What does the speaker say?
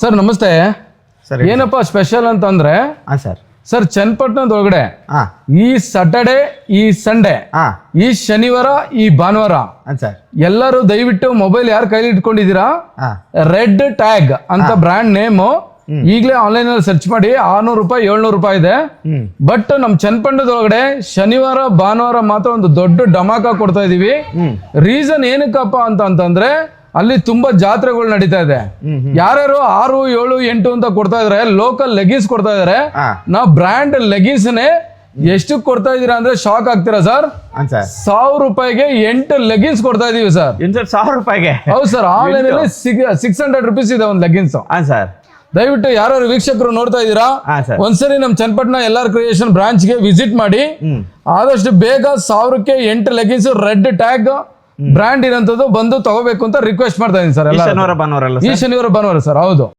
Sir ನಮಸ್ತೆ. Sir ಏನಪ್ಪ special ಅಂತಂದ್ರೆ ಹಾಂ ಸರ್. ಸರ್ ಚನ್ನಪಟ್ಟಣದ ಒಳಗಡೆ ಹಾಂ. ಈ ಸಟರ್ಡೆ ಈ ಸಂಡೇ ಹಾಂ. ಈ ಶನಿವಾರ ಈ ಭಾನುವಾರ ಹಾಂ ಸರ್. ಎಲ್ಲರೂ ದಯವಿಟ್ಟು ಮೊಬೈಲ್ ಯಾರು ಕೈಲಿ ಇಟ್ಕೊಂಡಿದ್ದೀರಾ? ಹಾಂ. ರೆಡ್ ಟ್ಯಾಗ್ ಅಂತ ಬ್ರ್ಯಾಂಡ್ ನೇಮು ಈಗಲೇ ಆನ್ಲೈನ್ ಅಲ್ಲಿ ಸರ್ಚ್ ಮಾಡಿ ಆರ್ನೂರು ರೂಪಾಯಿ ಏಳ್ನೂರು ರೂಪಾಯಿ ಇದೆ. ಬಟ್ ನಮ್ಮ ಚನ್ನಪಟ್ಟಣದೊಳಗಡೆ ಶನಿವಾರ ಭಾನುವಾರ ಮಾತ್ರ ಒಂದು ದೊಡ್ಡ ಡಮಾಕ ಕೊಡ್ತಾ ಇದೀವಿ. ರೀಸನ್ ಏನಕ್ಕಪ್ಪ ಅಂತ ಅಂತಂದ್ರೆ ಅಲ್ಲಿ ತುಂಬಾ ಜಾತ್ರೆಗಳು ನಡೀತಾ ಇದೆ. ಯಾರು ಯಾರ್ಯಾರು ಆರು ಏಳು ಎಂಟು ಅಂತ ಕೊಡ್ತಾ ಇದ್ರೆ ಲೋಕಲ್ ಲೆಗೀಸ್ ಕೊಡ್ತಾ ಇದಾರೆ ನಾ ನಾವು ಬ್ರ್ಯಾಂಡ್ ಲೆಗೀಸ್ ಎಷ್ಟು ಕೊಡ್ತಾ ಇದೀರಾ ಅಂದ್ರೆ ಶಾಕ್ ಆಗ್ತೀರಾ ಸರ್ ಸಾವಿರ ರೂಪಾಯಿಗೆ ಎಂಟು ಲೆಗಿನ್ಸ್ ಕೊಡ್ತಾ ಇದೀವಿ ಸರ್ ಸಾವಿರ ರೂಪಾಯಿಗೆ? ಹೌದು ಸರ್ ಆನ್ಲೈನ್ ಅಲ್ಲಿ ಸಿಕ್ಸ್ ಹಂಡ್ರೆಡ್ ರುಪೀಸ್ ಇದೆ ಒಂದು ಲೆಗಿನ್ಸ್ ಸರ್ ದಯವಿಟ್ಟು ಯಾರು ವೀಕ್ಷಕರು ನೋಡ್ತಾ ಇದೀರಾ ಒಂದ್ಸರಿ ನಮ್ಮ ಚನ್ನಪಟ್ಟಣ ಎಲ್ಲಾರ್ ಆರ್ ಕ್ರಿಯೇಷನ್ ಬ್ರಾಂಚ್ಗೆ ವಿಸಿಟ್ ಮಾಡಿ ಆದಷ್ಟು ಬೇಗ ಸಾವಿರಕ್ಕೆ ಎಂಟು ಲೆಗಿನ್ಸ್ ರೆಡ್ ಟ್ಯಾಗ್ ಬ್ರ್ಯಾಂಡ್ ಇರೋಂಥದ್ದು ಬಂದು ತಗೋಬೇಕು ಅಂತ ರಿಕ್ವೆಸ್ಟ್ ಮಾಡ್ತಾ ಇದ್ದೀನಿ ಸರ್ ಈ ಎಲ್ಲ ಶನಿವಾರ ಭಾನುವಾರ ಅಲ್ಲ ಈ ಶನಿವಾರ ಭಾನುವಾರ ಸರ್ ಹೌದು.